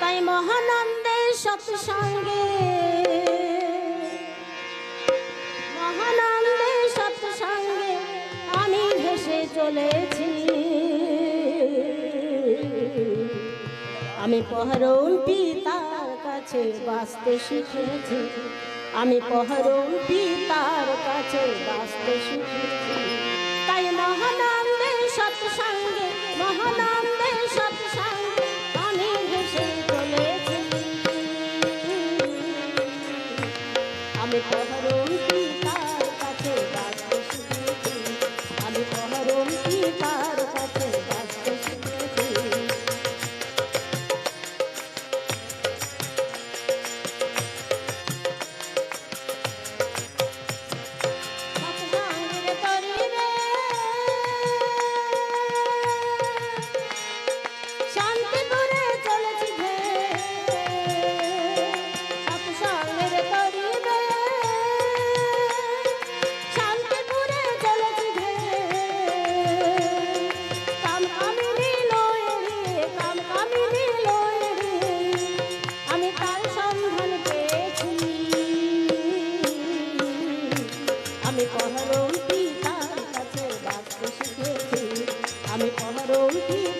তাই মহানন্দের সৎসঙ্গে মহানন্দের সৎসঙ্গে আমি ভেসে চলেছি। আমি পহরম পিতার কাছে বাঁচতে শিখেছি। আমি পহরম পিতার কাছে বাঁচতে শিখেছি। তাই মহানন্দের সৎসঙ্গে মহানন্দ আমি পনেরো পিতার কাছে বাঁচতে শিখেছি আমি পনেরো পিতা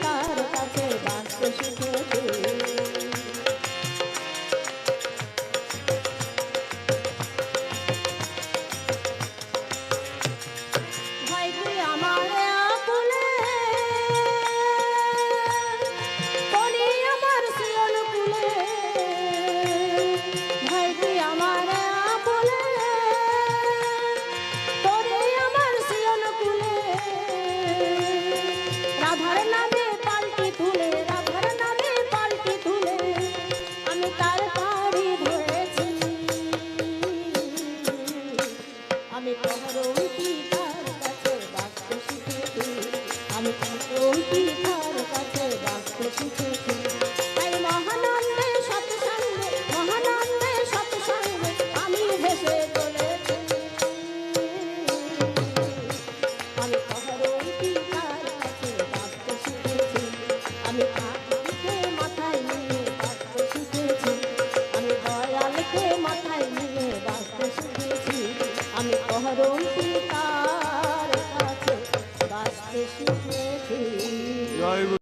প্রতি তার কাছে বাক্য শিখেছি আমি প্রতি